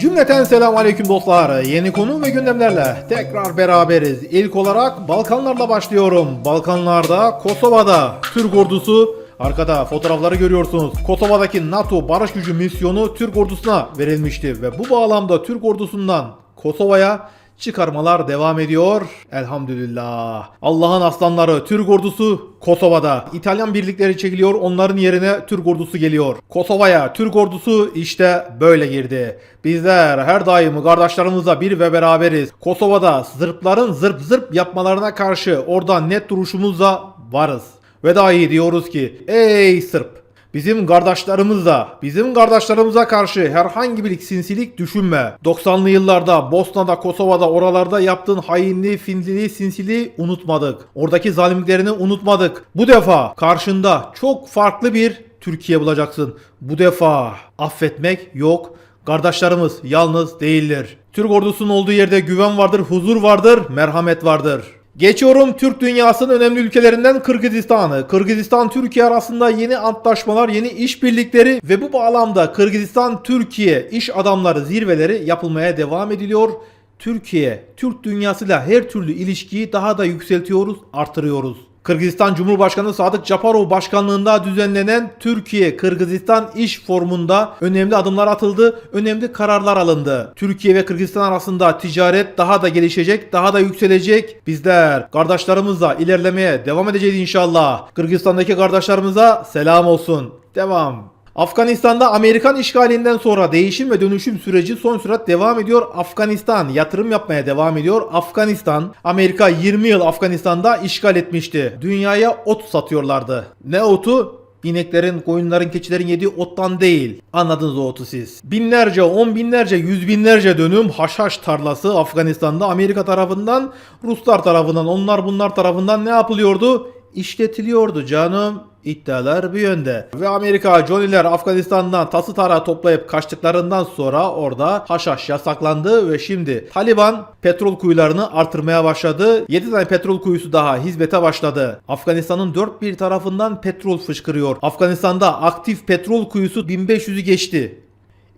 Cümleten selam aleyküm dostlar. Yeni konu ve gündemlerle tekrar beraberiz. İlk olarak Balkanlarla başlıyorum. Balkanlarda, Kosova'da Türk ordusu Arkada fotoğrafları görüyorsunuz. Kosova'daki NATO barış gücü misyonu Türk ordusuna verilmişti ve bu bağlamda Türk ordusundan Kosova'ya çıkarmalar devam ediyor. Elhamdülillah. Allah'ın aslanları Türk ordusu Kosova'da. İtalyan birlikleri çekiliyor. Onların yerine Türk ordusu geliyor. Kosova'ya Türk ordusu işte böyle girdi. Bizler her daim kardeşlerimizle bir ve beraberiz. Kosova'da Sırpların zırp zırp yapmalarına karşı orada net duruşumuzla varız. Ve dahi diyoruz ki ey Sırp Bizim kardeşlerimizle, bizim kardeşlerimize karşı herhangi bir sinsilik düşünme. 90'lı yıllarda Bosna'da, Kosova'da, oralarda yaptığın hainliği, finliliği, sinsiliği unutmadık. Oradaki zalimliklerini unutmadık. Bu defa karşında çok farklı bir Türkiye bulacaksın. Bu defa affetmek yok. Kardeşlerimiz yalnız değildir. Türk ordusunun olduğu yerde güven vardır, huzur vardır, merhamet vardır. Geçiyorum Türk dünyasının önemli ülkelerinden Kırgızistan'ı. Kırgızistan Türkiye arasında yeni antlaşmalar, yeni işbirlikleri ve bu bağlamda Kırgızistan Türkiye iş adamları zirveleri yapılmaya devam ediliyor. Türkiye, Türk dünyasıyla her türlü ilişkiyi daha da yükseltiyoruz, artırıyoruz. Kırgızistan Cumhurbaşkanı Sadık Japarov başkanlığında düzenlenen Türkiye Kırgızistan iş formunda önemli adımlar atıldı, önemli kararlar alındı. Türkiye ve Kırgızistan arasında ticaret daha da gelişecek, daha da yükselecek. Bizler kardeşlerimizle ilerlemeye devam edeceğiz inşallah. Kırgızistan'daki kardeşlerimize selam olsun. Devam. Afganistan'da Amerikan işgalinden sonra değişim ve dönüşüm süreci son sürat devam ediyor. Afganistan yatırım yapmaya devam ediyor. Afganistan, Amerika 20 yıl Afganistan'da işgal etmişti. Dünyaya ot satıyorlardı. Ne otu? İneklerin, koyunların, keçilerin yediği ottan değil. Anladınız o otu siz. Binlerce, on binlerce, yüz binlerce dönüm haşhaş tarlası Afganistan'da Amerika tarafından, Ruslar tarafından, onlar bunlar tarafından ne yapılıyordu? İşletiliyordu canım. İddialar bir yönde. Ve Amerika Johnny'ler Afganistan'dan tası tarağı toplayıp kaçtıklarından sonra orada haşhaş yasaklandı ve şimdi Taliban petrol kuyularını artırmaya başladı. 7 tane petrol kuyusu daha hizmete başladı. Afganistan'ın dört bir tarafından petrol fışkırıyor. Afganistan'da aktif petrol kuyusu 1500'ü geçti.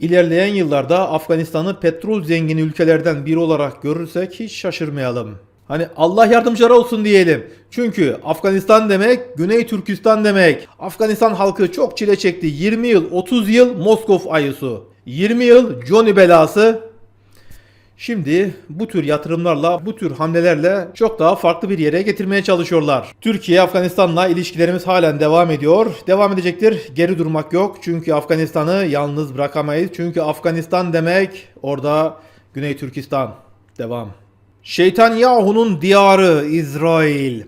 İlerleyen yıllarda Afganistan'ı petrol zengin ülkelerden biri olarak görürsek hiç şaşırmayalım. Hani Allah yardımcıları olsun diyelim. Çünkü Afganistan demek Güney Türkistan demek. Afganistan halkı çok çile çekti. 20 yıl 30 yıl Moskov ayısı. 20 yıl Johnny belası. Şimdi bu tür yatırımlarla, bu tür hamlelerle çok daha farklı bir yere getirmeye çalışıyorlar. Türkiye Afganistan'la ilişkilerimiz halen devam ediyor. Devam edecektir. Geri durmak yok. Çünkü Afganistan'ı yalnız bırakamayız. Çünkü Afganistan demek orada Güney Türkistan. Devam. Şeytan Yahu'nun diyarı İsrail.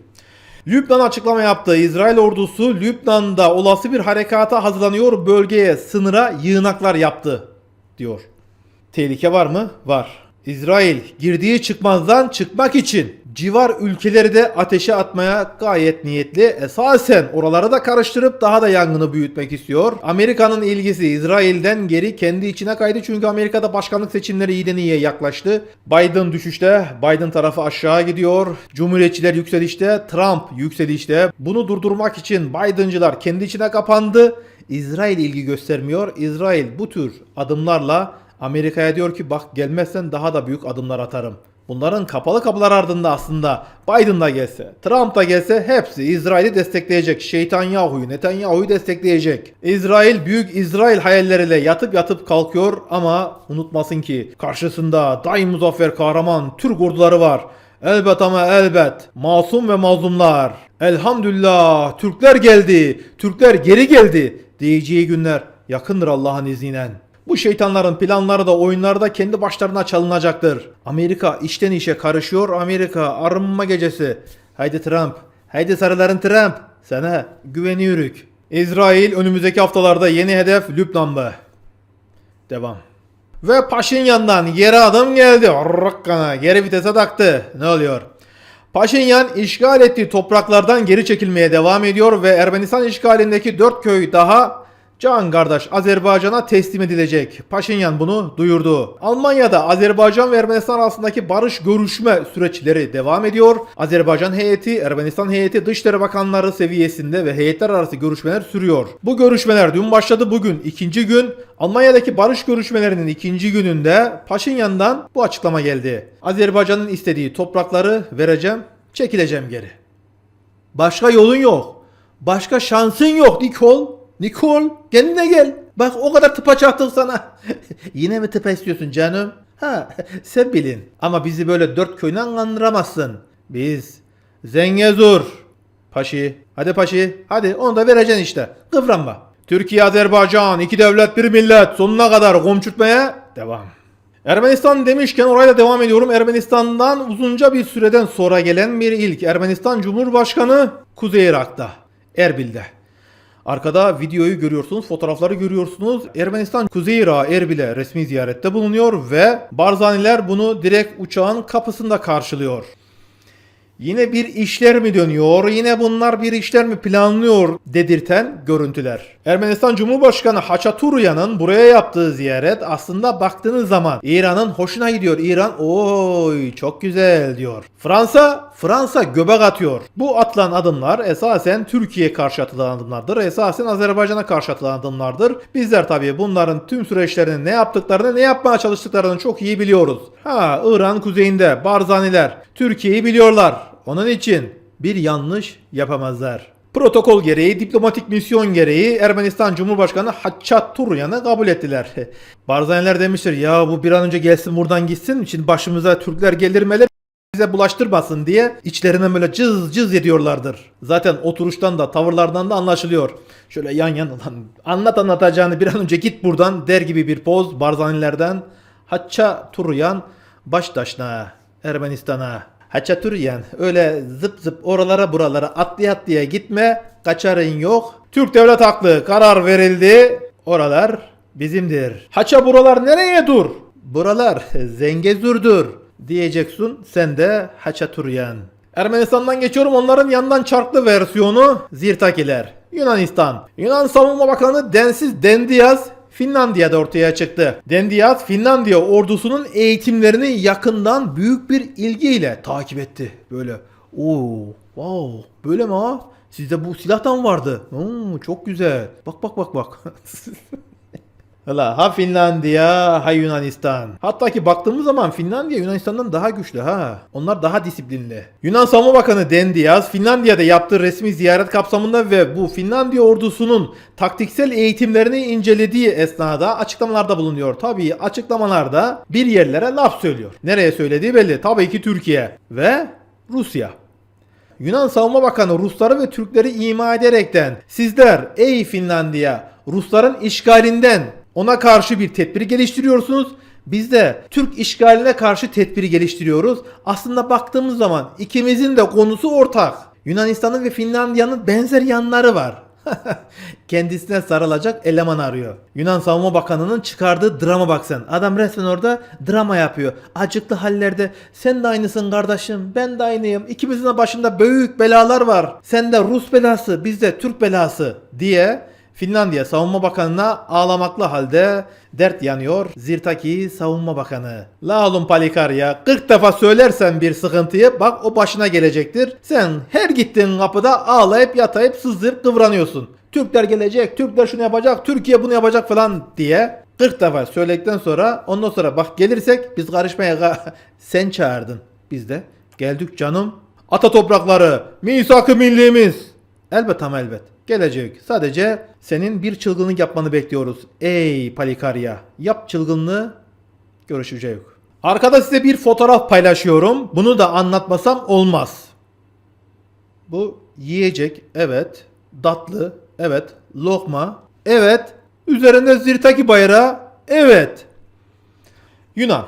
Lübnan açıklama yaptı. İsrail ordusu Lübnan'da olası bir harekata hazırlanıyor. Bölgeye sınıra yığınaklar yaptı diyor. Tehlike var mı? Var. İsrail girdiği çıkmazdan çıkmak için civar ülkeleri de ateşe atmaya gayet niyetli. Esasen oraları da karıştırıp daha da yangını büyütmek istiyor. Amerika'nın ilgisi İsrail'den geri kendi içine kaydı çünkü Amerika'da başkanlık seçimleri iyiden iyiye yaklaştı. Biden düşüşte, Biden tarafı aşağı gidiyor. Cumhuriyetçiler yükselişte, Trump yükselişte. Bunu durdurmak için Biden'cılar kendi içine kapandı. İsrail ilgi göstermiyor. İsrail bu tür adımlarla Amerika'ya diyor ki bak gelmezsen daha da büyük adımlar atarım. Bunların kapalı kapılar ardında aslında Biden da gelse, Trump da gelse hepsi İsrail'i destekleyecek. Şeytan Yahu'yu, Netanyahu'yu destekleyecek. İsrail büyük İsrail hayalleriyle yatıp yatıp kalkıyor ama unutmasın ki karşısında daim muzaffer kahraman Türk orduları var. Elbet ama elbet masum ve mazlumlar. Elhamdülillah Türkler geldi, Türkler geri geldi diyeceği günler yakındır Allah'ın izniyle. Bu şeytanların planları da oyunları da kendi başlarına çalınacaktır. Amerika içten işe karışıyor. Amerika arınma gecesi. Haydi Trump. Haydi sarıların Trump. Sana güveniyoruz. İsrail önümüzdeki haftalarda yeni hedef Lübnan mı? Devam. Ve Paşinyan'dan geri adım geldi. Rakkana geri vitese taktı. Ne oluyor? Paşinyan işgal ettiği topraklardan geri çekilmeye devam ediyor ve Ermenistan işgalindeki 4 köy daha Can kardeş Azerbaycan'a teslim edilecek. Paşinyan bunu duyurdu. Almanya'da Azerbaycan ve Ermenistan arasındaki barış görüşme süreçleri devam ediyor. Azerbaycan heyeti, Ermenistan heyeti Dışişleri Bakanları seviyesinde ve heyetler arası görüşmeler sürüyor. Bu görüşmeler dün başladı bugün ikinci gün. Almanya'daki barış görüşmelerinin ikinci gününde Paşinyan'dan bu açıklama geldi. Azerbaycan'ın istediği toprakları vereceğim, çekileceğim geri. Başka yolun yok. Başka şansın yok Nikol. Nikol kendine gel. Bak o kadar tıpa çaktık sana. Yine mi tıpa istiyorsun canım? Ha sen bilin. Ama bizi böyle dört köyden kandıramazsın. Biz Zengezur. Paşi. Hadi Paşi. Hadi onu da vereceksin işte. Kıvranma. Türkiye, Azerbaycan, iki devlet, bir millet. Sonuna kadar komçurtmaya devam. Ermenistan demişken orayla devam ediyorum. Ermenistan'dan uzunca bir süreden sonra gelen bir ilk. Ermenistan Cumhurbaşkanı Kuzey Irak'ta. Erbil'de. Arkada videoyu görüyorsunuz, fotoğrafları görüyorsunuz. Ermenistan Kuzey Irak'a Erbil'e resmi ziyarette bulunuyor ve Barzaniler bunu direkt uçağın kapısında karşılıyor. Yine bir işler mi dönüyor, yine bunlar bir işler mi planlıyor dedirten görüntüler. Ermenistan Cumhurbaşkanı Haçaturya'nın buraya yaptığı ziyaret aslında baktığınız zaman İran'ın hoşuna gidiyor. İran oy çok güzel diyor. Fransa, Fransa göbek atıyor. Bu atılan adımlar esasen Türkiye karşı atılan adımlardır. Esasen Azerbaycan'a karşı atılan adımlardır. Bizler tabii bunların tüm süreçlerini ne yaptıklarını, ne yapmaya çalıştıklarını çok iyi biliyoruz. Ha, İran kuzeyinde Barzaniler Türkiye'yi biliyorlar. Onun için bir yanlış yapamazlar. Protokol gereği, diplomatik misyon gereği Ermenistan Cumhurbaşkanı Haçaturyan'ı kabul ettiler. Barzaniler demiştir ya bu bir an önce gelsin buradan gitsin. Şimdi başımıza Türkler gelirmeler bize bulaştırmasın diye içlerinden böyle cız cız ediyorlardır. Zaten oturuştan da tavırlardan da anlaşılıyor. Şöyle yan yana lan anlat anlatacağını bir an önce git buradan der gibi bir poz Barzanilerden Haçça Turyan baştaşına Ermenistan'a. Haçaturyan öyle zıp zıp oralara buralara atlaya atlaya gitme kaçarın yok. Türk devlet haklı karar verildi. Oralar bizimdir. Haça buralar nereye dur? Buralar Zengezur'dur diyeceksin sen de Haçaturyan. Ermenistan'dan geçiyorum onların yandan çarklı versiyonu Zirtakiler. Yunanistan. Yunan Savunma Bakanı Densiz Dendiyaz Finlandiya'da ortaya çıktı. Dendiyaz Finlandiya ordusunun eğitimlerini yakından büyük bir ilgiyle takip etti. Böyle oo wow böyle mi ha? Sizde bu silahtan vardı. Oo, çok güzel. Bak bak bak bak. Hala ha Finlandiya ha Yunanistan. Hatta ki baktığımız zaman Finlandiya Yunanistan'dan daha güçlü ha. Onlar daha disiplinli. Yunan Savunma Bakanı Dendiyaz Finlandiya'da yaptığı resmi ziyaret kapsamında ve bu Finlandiya ordusunun taktiksel eğitimlerini incelediği esnada açıklamalarda bulunuyor. Tabii açıklamalarda bir yerlere laf söylüyor. Nereye söylediği belli. Tabii ki Türkiye ve Rusya. Yunan Savunma Bakanı Rusları ve Türkleri ima ederekten sizler ey Finlandiya Rusların işgalinden ona karşı bir tedbir geliştiriyorsunuz. Biz de Türk işgaline karşı tedbiri geliştiriyoruz. Aslında baktığımız zaman ikimizin de konusu ortak. Yunanistan'ın ve Finlandiya'nın benzer yanları var. Kendisine sarılacak eleman arıyor. Yunan Savunma Bakanı'nın çıkardığı drama bak sen. Adam resmen orada drama yapıyor. Acıklı hallerde sen de aynısın kardeşim ben de aynıyım. İkimizin de başında büyük belalar var. Sen de Rus belası biz de Türk belası diye Finlandiya Savunma Bakanı'na ağlamaklı halde dert yanıyor Zirtaki Savunma Bakanı. La oğlum Palikarya 40 defa söylersen bir sıkıntıyı bak o başına gelecektir. Sen her gittiğin kapıda ağlayıp yatayıp sızdırıp kıvranıyorsun. Türkler gelecek, Türkler şunu yapacak, Türkiye bunu yapacak falan diye 40 defa söyledikten sonra ondan sonra bak gelirsek biz karışmaya sen çağırdın. Biz de geldik canım. Ata toprakları, misak-ı millimiz. Elbet ama elbet. Gelecek. Sadece senin bir çılgınlık yapmanı bekliyoruz. Ey Palikarya. Yap çılgınlığı. Görüşeceğiz. Arkada size bir fotoğraf paylaşıyorum. Bunu da anlatmasam olmaz. Bu yiyecek. Evet. Tatlı. Evet. Lokma. Evet. Üzerinde Zirtaki bayrağı. Evet. Yunan.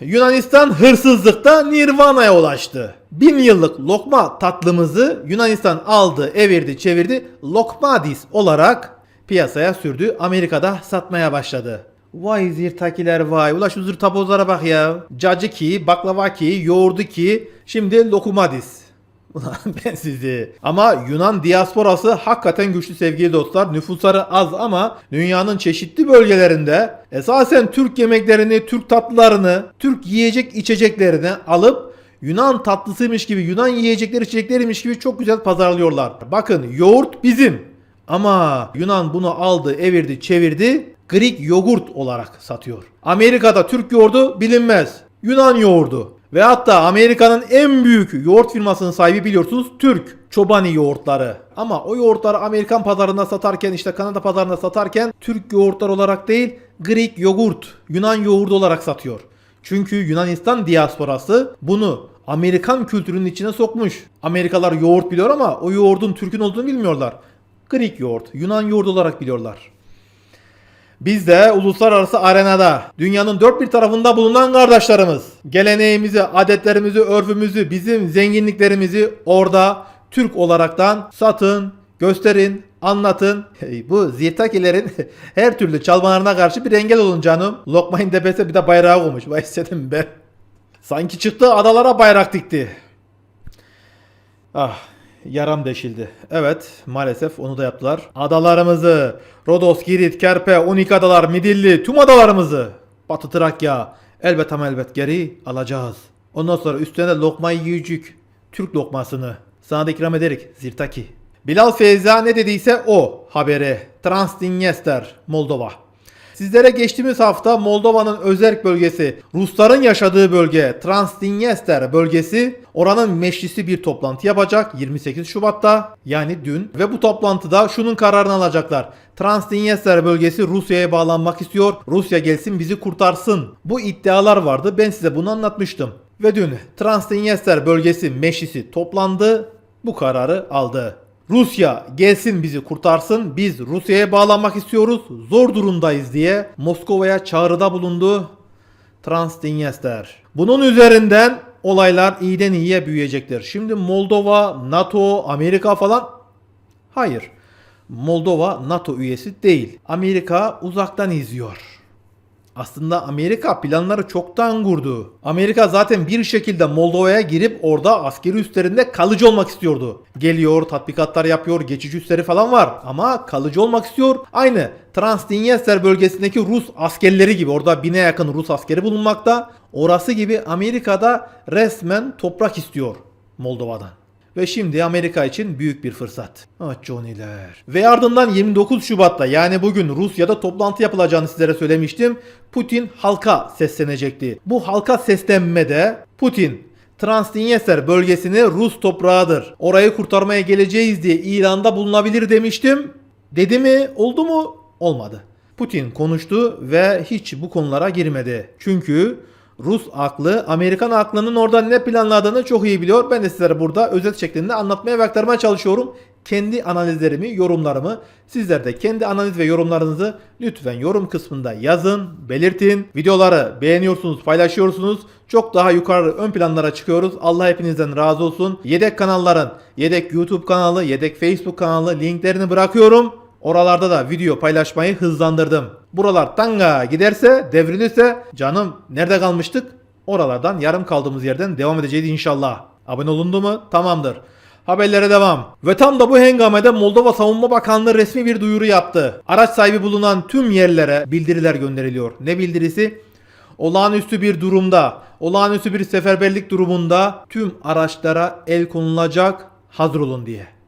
Yunanistan hırsızlıkta Nirvana'ya ulaştı. Bin yıllık lokma tatlımızı Yunanistan aldı, evirdi, çevirdi. Lokmadis olarak piyasaya sürdü. Amerika'da satmaya başladı. Vay zirtakiler vay. Ula şu zırtabozlara bak ya. Cacı ki, baklava ki, yoğurdu ki. Şimdi lokumadis. Ulan ben sizi. Ama Yunan diasporası hakikaten güçlü sevgili dostlar. Nüfusları az ama dünyanın çeşitli bölgelerinde esasen Türk yemeklerini, Türk tatlılarını, Türk yiyecek içeceklerini alıp Yunan tatlısıymış gibi, Yunan yiyecekleri içecekleriymiş gibi çok güzel pazarlıyorlar. Bakın yoğurt bizim. Ama Yunan bunu aldı, evirdi, çevirdi. Greek yogurt olarak satıyor. Amerika'da Türk yoğurdu bilinmez. Yunan yoğurdu. Ve hatta Amerika'nın en büyük yoğurt firmasının sahibi biliyorsunuz Türk. Çobani yoğurtları. Ama o yoğurtları Amerikan pazarında satarken işte Kanada pazarında satarken Türk yoğurtlar olarak değil Greek yogurt, Yunan yoğurdu olarak satıyor. Çünkü Yunanistan diasporası bunu Amerikan kültürünün içine sokmuş. Amerikalılar yoğurt biliyor ama o yoğurdun Türk'ün olduğunu bilmiyorlar. Greek yoğurt, Yunan yoğurdu olarak biliyorlar. Biz de uluslararası arenada dünyanın dört bir tarafında bulunan kardeşlerimiz geleneğimizi, adetlerimizi, örfümüzü, bizim zenginliklerimizi orada Türk olaraktan satın, gösterin, anlatın. Bu zirtakilerin her türlü çalmalarına karşı bir engel olun canım. Lokmayın tepesine bir de bayrağı koymuş. Vay istedim ben. Sanki çıktı adalara bayrak dikti. Ah yaram deşildi. Evet maalesef onu da yaptılar. Adalarımızı Rodos, Girit, Kerpe, Unik adalar, Midilli tüm adalarımızı Batı Trakya elbet ama elbet geri alacağız. Ondan sonra üstüne de lokmayı yiyecek. Türk lokmasını. Sana da ikram ederik Zirtaki. Bilal Feyza ne dediyse o haberi. Transdniester, Moldova. Sizlere geçtiğimiz hafta Moldova'nın özerk bölgesi, Rusların yaşadığı bölge Transdniester bölgesi oranın meclisi bir toplantı yapacak 28 Şubat'ta yani dün ve bu toplantıda şunun kararını alacaklar. Transdniester bölgesi Rusya'ya bağlanmak istiyor. Rusya gelsin bizi kurtarsın. Bu iddialar vardı. Ben size bunu anlatmıştım. Ve dün Transdniester bölgesi meclisi toplandı. Bu kararı aldı. Rusya gelsin bizi kurtarsın. Biz Rusya'ya bağlanmak istiyoruz. Zor durumdayız diye Moskova'ya çağrıda bulundu. Transdniester. Bunun üzerinden olaylar iyiden iyiye büyüyecektir. Şimdi Moldova, NATO, Amerika falan Hayır. Moldova NATO üyesi değil. Amerika uzaktan izliyor. Aslında Amerika planları çoktan kurdu. Amerika zaten bir şekilde Moldova'ya girip orada askeri üslerinde kalıcı olmak istiyordu. Geliyor, tatbikatlar yapıyor, geçici üsleri falan var ama kalıcı olmak istiyor. Aynı Transdniester bölgesindeki Rus askerleri gibi orada bine yakın Rus askeri bulunmakta. Orası gibi Amerika'da resmen toprak istiyor Moldova'dan. Ve şimdi Amerika için büyük bir fırsat. Ah Johnny'ler. Ve ardından 29 Şubat'ta yani bugün Rusya'da toplantı yapılacağını sizlere söylemiştim. Putin halka seslenecekti. Bu halka seslenmede Putin Transdniester bölgesini Rus toprağıdır. Orayı kurtarmaya geleceğiz diye ilanda bulunabilir demiştim. Dedi mi? Oldu mu? Olmadı. Putin konuştu ve hiç bu konulara girmedi. Çünkü Rus aklı Amerikan aklının orada ne planladığını çok iyi biliyor. Ben de sizlere burada özet şeklinde anlatmaya ve aktarmaya çalışıyorum. Kendi analizlerimi, yorumlarımı sizler de kendi analiz ve yorumlarınızı lütfen yorum kısmında yazın, belirtin. Videoları beğeniyorsunuz, paylaşıyorsunuz. Çok daha yukarı ön planlara çıkıyoruz. Allah hepinizden razı olsun. Yedek kanalların, yedek YouTube kanalı, yedek Facebook kanalı linklerini bırakıyorum. Oralarda da video paylaşmayı hızlandırdım. Buralar tanga giderse, devrilirse canım nerede kalmıştık? Oralardan yarım kaldığımız yerden devam edeceğiz inşallah. Abone olundu mu? Tamamdır. Haberlere devam. Ve tam da bu hengamede Moldova Savunma Bakanlığı resmi bir duyuru yaptı. Araç sahibi bulunan tüm yerlere bildiriler gönderiliyor. Ne bildirisi? Olağanüstü bir durumda, olağanüstü bir seferberlik durumunda tüm araçlara el konulacak hazır olun diye.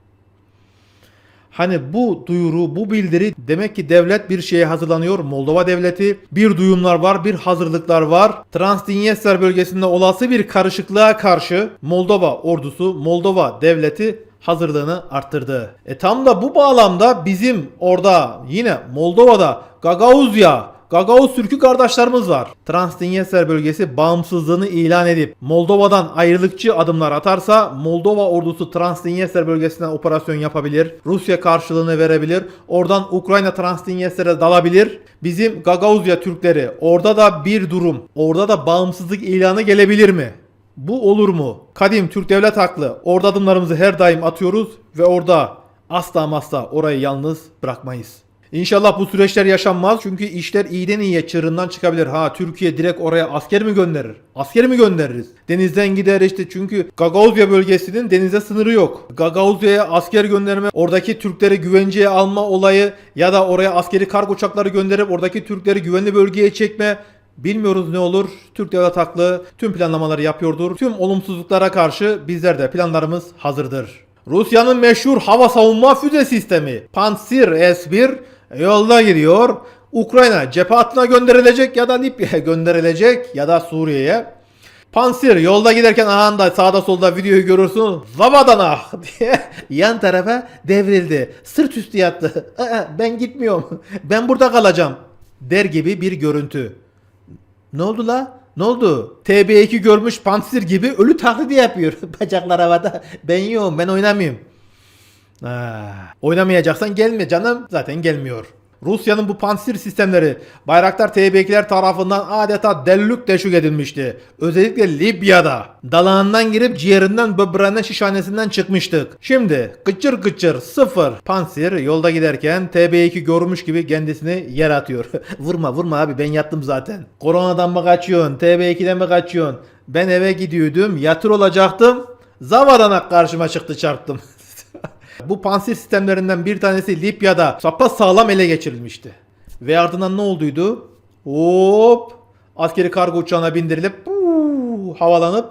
Hani bu duyuru, bu bildiri demek ki devlet bir şeye hazırlanıyor. Moldova devleti bir duyumlar var, bir hazırlıklar var. Transdniester bölgesinde olası bir karışıklığa karşı Moldova ordusu, Moldova devleti hazırlığını arttırdı. E tam da bu bağlamda bizim orada yine Moldova'da Gagauzya Gagavuz Türk'ü kardeşlerimiz var. Transdniester bölgesi bağımsızlığını ilan edip Moldova'dan ayrılıkçı adımlar atarsa Moldova ordusu Transdniester bölgesinden operasyon yapabilir. Rusya karşılığını verebilir. Oradan Ukrayna Transdniester'e dalabilir. Bizim Gagauzya Türkleri orada da bir durum, orada da bağımsızlık ilanı gelebilir mi? Bu olur mu? Kadim Türk devlet haklı. Orada adımlarımızı her daim atıyoruz ve orada asla masla orayı yalnız bırakmayız. İnşallah bu süreçler yaşanmaz çünkü işler iyiden iyiye çığırından çıkabilir. Ha Türkiye direkt oraya asker mi gönderir? Asker mi göndeririz? Denizden gider işte çünkü Gagauzya bölgesinin denize sınırı yok. Gagauzya'ya asker gönderme, oradaki Türkleri güvenceye alma olayı ya da oraya askeri kargo uçakları gönderip oradaki Türkleri güvenli bölgeye çekme Bilmiyoruz ne olur. Türk devlet haklı tüm planlamaları yapıyordur. Tüm olumsuzluklara karşı bizler de planlarımız hazırdır. Rusya'nın meşhur hava savunma füze sistemi Pantsir S-1 yolda gidiyor. Ukrayna cephe hattına gönderilecek ya da Libya'ya gönderilecek ya da Suriye'ye. Pansir yolda giderken ahanda sağda solda videoyu görürsün. Zavadan ah diye yan tarafa devrildi. Sırt üstü yattı. Ben gitmiyorum. Ben burada kalacağım. Der gibi bir görüntü. Ne oldu la? Ne oldu? TB2 görmüş Pansir gibi ölü taklidi yapıyor. Bacaklar havada. Ben yoğum ben oynamayayım. Ha, oynamayacaksan gelme canım. Zaten gelmiyor. Rusya'nın bu pansir sistemleri Bayraktar TB2'ler tarafından adeta dellük deşük edilmişti. Özellikle Libya'da. Dalağından girip ciğerinden böbreğinden şişhanesinden çıkmıştık. Şimdi gıçır gıçır sıfır pansir yolda giderken TB2 görmüş gibi kendisini yer atıyor. vurma vurma abi ben yattım zaten. Koronadan mı kaçıyorsun? TB2'den mi kaçıyorsun? Ben eve gidiyordum yatır olacaktım. Zavadanak karşıma çıktı çarptım. Bu pansir sistemlerinden bir tanesi Libya'da sapa sağlam ele geçirilmişti. Ve ardından ne olduydu? Hop! Askeri kargo uçağına bindirilip puu, havalanıp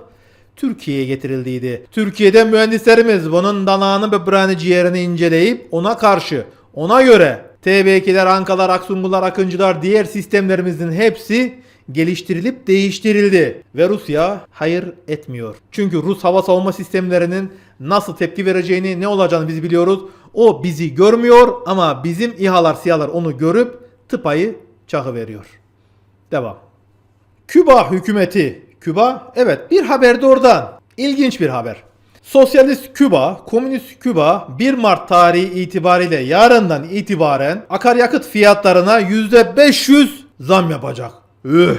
Türkiye'ye getirildiydi. Türkiye'de mühendislerimiz bunun danağını böbreğini ciğerini inceleyip ona karşı ona göre TB2'ler, Ankalar, Aksungular, Akıncılar diğer sistemlerimizin hepsi geliştirilip değiştirildi. Ve Rusya hayır etmiyor. Çünkü Rus hava savunma sistemlerinin nasıl tepki vereceğini, ne olacağını biz biliyoruz. O bizi görmüyor ama bizim İHA'lar, SİHA'lar onu görüp tıpayı çakı veriyor. Devam. Küba hükümeti. Küba evet bir haber de oradan. İlginç bir haber. Sosyalist Küba, Komünist Küba 1 Mart tarihi itibariyle yarından itibaren akaryakıt fiyatlarına %500 zam yapacak. Üh!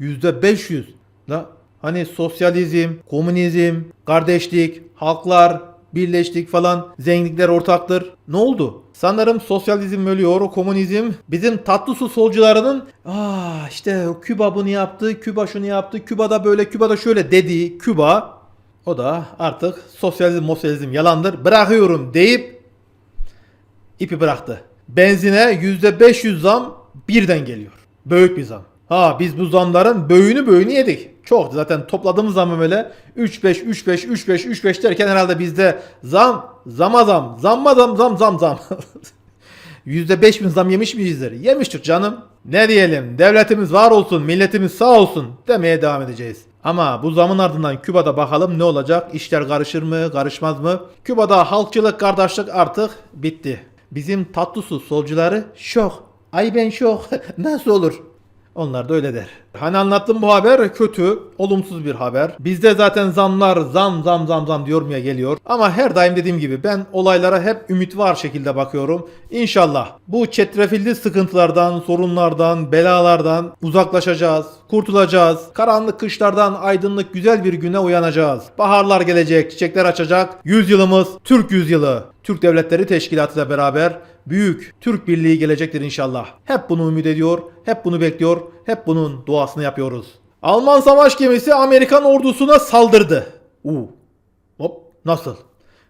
%500. La hani sosyalizm, komünizm, kardeşlik, halklar, birleştik falan, zenginlikler ortaktır. Ne oldu? Sanırım sosyalizm ölüyor, komünizm bizim tatlı su solcularının aa işte Küba bunu yaptı, Küba şunu yaptı, Küba'da böyle, Küba'da şöyle dediği Küba o da artık sosyalizm, sosyalizm yalandır, bırakıyorum deyip ipi bıraktı. Benzine %500 zam birden geliyor. Büyük bir zam. Ha biz bu zamların böğünü böğünü yedik. Çok zaten topladığımız zaman böyle 3 5 3 5 3 5 3 5 derken herhalde bizde zam zama zam zamma zam zam zam zam. %5000 zam yemiş miyizdir? Yemiştik canım. Ne diyelim devletimiz var olsun milletimiz sağ olsun demeye devam edeceğiz. Ama bu zamın ardından Küba'da bakalım ne olacak? İşler karışır mı karışmaz mı? Küba'da halkçılık kardeşlik artık bitti. Bizim tatlı su solcuları şok. Ay ben şok. Nasıl olur? Onlar da öyle der. Hani anlattım bu haber kötü, olumsuz bir haber. Bizde zaten zamlar zam zam zam zam diyorum ya geliyor. Ama her daim dediğim gibi ben olaylara hep ümit var şekilde bakıyorum. İnşallah bu çetrefilli sıkıntılardan, sorunlardan, belalardan uzaklaşacağız, kurtulacağız. Karanlık kışlardan aydınlık güzel bir güne uyanacağız. Baharlar gelecek, çiçekler açacak. Yüzyılımız Türk yüzyılı. Türk Devletleri Teşkilatı ile beraber büyük Türk Birliği gelecektir inşallah. Hep bunu ümit ediyor, hep bunu bekliyor, hep bunun duasını yapıyoruz. Alman savaş gemisi Amerikan ordusuna saldırdı. Uu. Hop nasıl?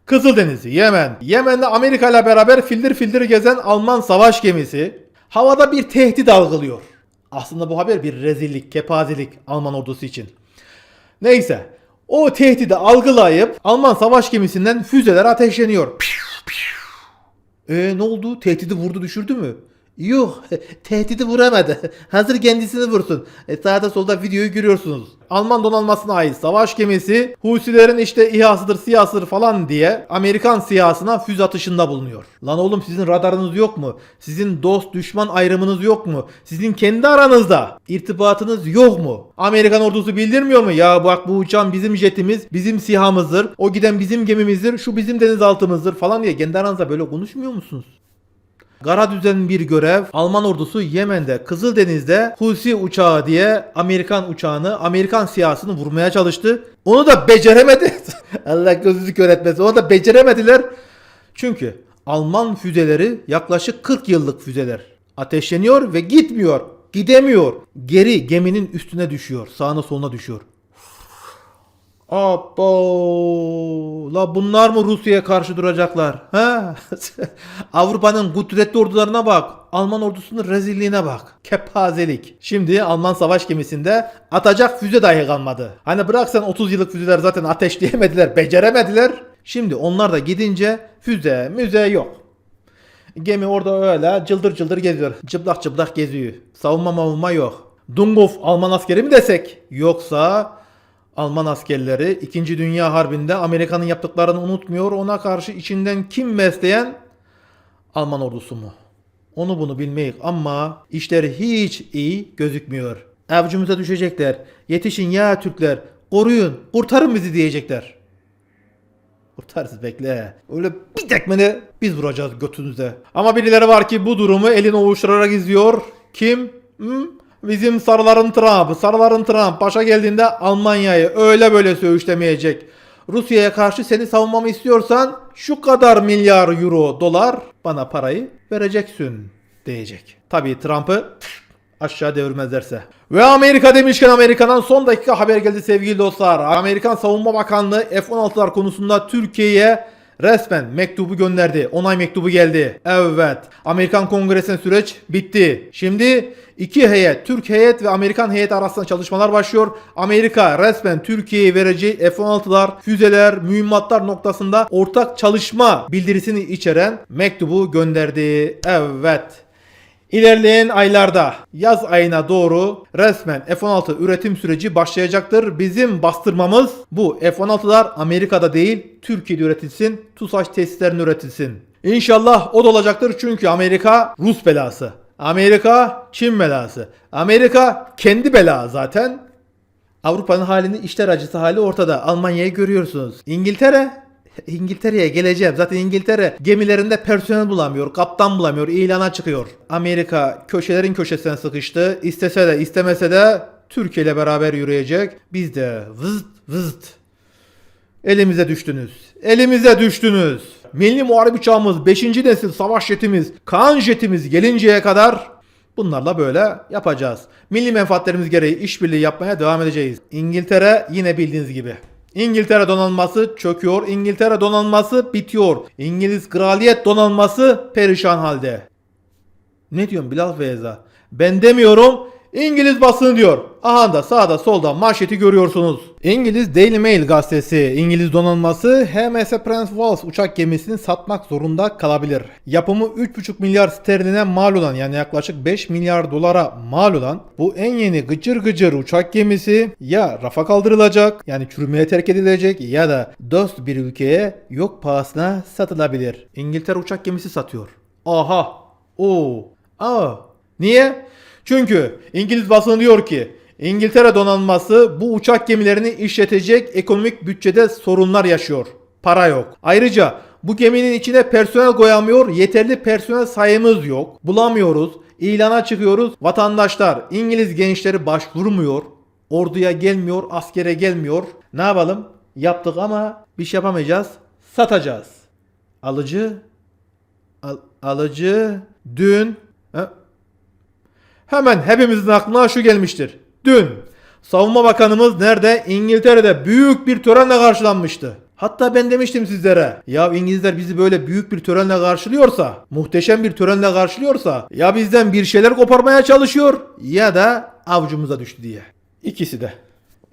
Kızıldeniz'i Yemen. Yemen'de Amerika ile beraber fildir fildir gezen Alman savaş gemisi havada bir tehdit algılıyor. Aslında bu haber bir rezillik, kepazelik Alman ordusu için. Neyse. O tehdidi algılayıp Alman savaş gemisinden füzeler ateşleniyor. E ne oldu? Tehdidi vurdu düşürdü mü? Yok. Tehdidi vuramadı. Hazır kendisini vursun. E, sağda solda videoyu görüyorsunuz. Alman donanmasına ait savaş gemisi Husilerin işte İHA'sıdır, SİHA'sıdır falan diye Amerikan SİHA'sına füze atışında bulunuyor. Lan oğlum sizin radarınız yok mu? Sizin dost düşman ayrımınız yok mu? Sizin kendi aranızda irtibatınız yok mu? Amerikan ordusu bildirmiyor mu? Ya bak bu uçan bizim jetimiz, bizim SİHA'mızdır. O giden bizim gemimizdir, şu bizim denizaltımızdır falan diye kendi aranızda böyle konuşmuyor musunuz? Gara düzen bir görev. Alman ordusu Yemen'de Kızıldeniz'de Husi uçağı diye Amerikan uçağını, Amerikan siyasını vurmaya çalıştı. Onu da beceremedi. Allah gözünü kör. Onu da beceremediler. Çünkü Alman füzeleri yaklaşık 40 yıllık füzeler. Ateşleniyor ve gitmiyor. Gidemiyor. Geri geminin üstüne düşüyor. Sağına soluna düşüyor. Abo! La bunlar mı Rusya'ya karşı duracaklar? Ha? Avrupa'nın kudretli ordularına bak. Alman ordusunun rezilliğine bak. Kepazelik. Şimdi Alman savaş gemisinde atacak füze dahi kalmadı. Hani bırak sen 30 yıllık füzeler zaten ateşleyemediler, beceremediler. Şimdi onlar da gidince füze, müze yok. Gemi orada öyle cıldır cıldır geziyor. Çıplak çıplak geziyor. Savunma mavunma yok. Dungov Alman askeri mi desek? Yoksa Alman askerleri 2. Dünya Harbi'nde Amerika'nın yaptıklarını unutmuyor. Ona karşı içinden kim besleyen Alman ordusu mu? Onu bunu bilmeyik ama işleri hiç iyi gözükmüyor. Avcumuza düşecekler. Yetişin ya Türkler. Koruyun. Kurtarın bizi diyecekler. Kurtarız bekle. Öyle bir tekmeni biz vuracağız götünüze. Ama birileri var ki bu durumu eline ovuşturarak izliyor. Kim? Hı? Bizim sarıların Trump. Sarıların Trump. Başa geldiğinde Almanya'yı öyle böyle söğüşlemeyecek. Rusya'ya karşı seni savunmamı istiyorsan şu kadar milyar euro dolar bana parayı vereceksin diyecek. Tabii Trump'ı aşağı devirmezlerse. Ve Amerika demişken Amerika'dan son dakika haber geldi sevgili dostlar. Amerikan Savunma Bakanlığı F-16'lar konusunda Türkiye'ye resmen mektubu gönderdi. Onay mektubu geldi. Evet. Amerikan Kongresi'ne süreç bitti. Şimdi iki heyet, Türk heyet ve Amerikan heyet arasında çalışmalar başlıyor. Amerika resmen Türkiye'ye vereceği F-16'lar, füzeler, mühimmatlar noktasında ortak çalışma bildirisini içeren mektubu gönderdi. Evet. İlerleyen aylarda yaz ayına doğru resmen F-16 üretim süreci başlayacaktır. Bizim bastırmamız bu F-16'lar Amerika'da değil Türkiye'de üretilsin. TUSAŞ tesislerinde üretilsin. İnşallah o da olacaktır çünkü Amerika Rus belası. Amerika Çin belası. Amerika kendi bela zaten. Avrupa'nın halini işler acısı hali ortada. Almanya'yı görüyorsunuz. İngiltere İngiltere'ye geleceğim. Zaten İngiltere gemilerinde personel bulamıyor, kaptan bulamıyor, ilana çıkıyor. Amerika köşelerin köşesine sıkıştı. İstese de istemese de Türkiye ile beraber yürüyecek. Biz de vızt vızt. Elimize düştünüz. Elimize düştünüz. Milli Muharip Uçağımız, 5. nesil savaş jetimiz, Kaan jetimiz gelinceye kadar bunlarla böyle yapacağız. Milli menfaatlerimiz gereği işbirliği yapmaya devam edeceğiz. İngiltere yine bildiğiniz gibi. İngiltere donanması çöküyor. İngiltere donanması bitiyor. İngiliz kraliyet donanması perişan halde. Ne diyorsun Bilal Feyza? Ben demiyorum. İngiliz basını diyor. Aha da sağda solda manşeti görüyorsunuz. İngiliz Daily Mail gazetesi İngiliz donanması HMS Prince Wales uçak gemisini satmak zorunda kalabilir. Yapımı 3,5 milyar sterline mal olan yani yaklaşık 5 milyar dolara mal olan bu en yeni gıcır gıcır uçak gemisi ya rafa kaldırılacak yani çürümeye terk edilecek ya da dost bir ülkeye yok pahasına satılabilir. İngiltere uçak gemisi satıyor. Aha. Oo. Aa. Niye? Çünkü İngiliz basını diyor ki İngiltere donanması bu uçak gemilerini işletecek ekonomik bütçede sorunlar yaşıyor. Para yok. Ayrıca bu geminin içine personel koyamıyor, yeterli personel sayımız yok. Bulamıyoruz. İlana çıkıyoruz. Vatandaşlar, İngiliz gençleri başvurmuyor. Orduya gelmiyor, askere gelmiyor. Ne yapalım? Yaptık ama bir şey yapamayacağız. Satacağız. Alıcı al- alıcı dün Ha? Hemen hepimizin aklına şu gelmiştir. Dün Savunma Bakanımız nerede? İngiltere'de büyük bir törenle karşılanmıştı. Hatta ben demiştim sizlere. Ya İngilizler bizi böyle büyük bir törenle karşılıyorsa, muhteşem bir törenle karşılıyorsa ya bizden bir şeyler koparmaya çalışıyor ya da avcumuza düştü diye. İkisi de.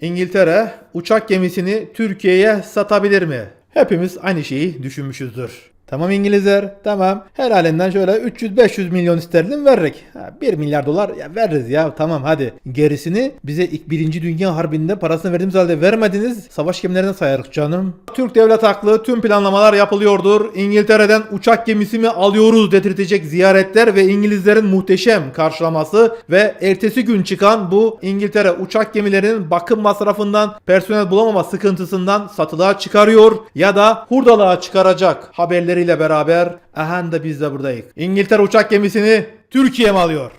İngiltere uçak gemisini Türkiye'ye satabilir mi? Hepimiz aynı şeyi düşünmüşüzdür. Tamam İngilizler, tamam. Her halinden şöyle 300-500 milyon sterlin veririk. Ha, 1 milyar dolar ya veririz ya tamam hadi. Gerisini bize ilk 1. Dünya Harbi'nde parasını verdiğimiz halde vermediniz. Savaş gemilerine sayarız canım. Türk devlet haklı tüm planlamalar yapılıyordur. İngiltere'den uçak gemisi mi alıyoruz dedirtecek ziyaretler ve İngilizlerin muhteşem karşılaması ve ertesi gün çıkan bu İngiltere uçak gemilerinin bakım masrafından personel bulamama sıkıntısından satılığa çıkarıyor ya da hurdalığa çıkaracak haberleriyle beraber aha da biz de buradayız. İngiltere uçak gemisini Türkiye mi alıyor?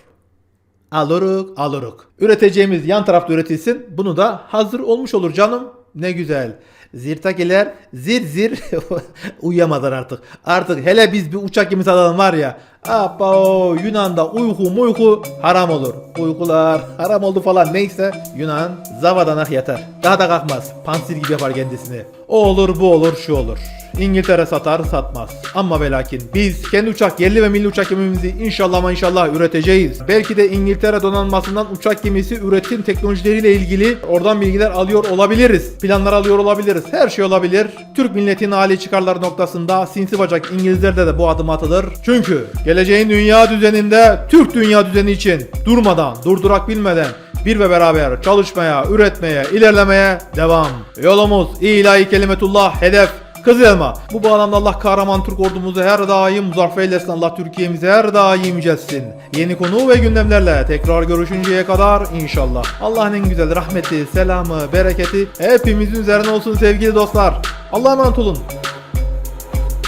Alırık alırık. Üreteceğimiz yan tarafta üretilsin. Bunu da hazır olmuş olur canım. Ne güzel. Zirtakiler zir zir uyuyamadılar artık. Artık hele biz bir uçak gemisi alalım var ya. Abo Yunan'da uyku muyku haram olur. Uykular haram oldu falan neyse Yunan zavadanak yatar. Daha da kalkmaz. Pansir gibi yapar kendisini. O olur bu olur şu olur. İngiltere satar satmaz. Ama ve lakin biz kendi uçak yerli ve milli uçak gemimizi inşallah ama inşallah üreteceğiz. Belki de İngiltere donanmasından uçak gemisi üretim teknolojileriyle ilgili oradan bilgiler alıyor olabiliriz. Planlar alıyor olabiliriz. Her şey olabilir. Türk milletinin hali çıkarları noktasında sinsi bacak İngilizlerde de bu adım atılır. Çünkü geleceğin dünya düzeninde Türk dünya düzeni için durmadan, durdurak bilmeden bir ve beraber çalışmaya, üretmeye, ilerlemeye devam. Yolumuz ilahi kelimetullah hedef Kızıl Elma. Bu bağlamda Allah kahraman Türk ordumuzu her daim muzaffer eylesin. Allah Türkiye'mizi her daim yücelsin. Yeni konu ve gündemlerle tekrar görüşünceye kadar inşallah. Allah'ın en güzel rahmeti, selamı, bereketi hepimizin üzerine olsun sevgili dostlar. Allah'a emanet olun.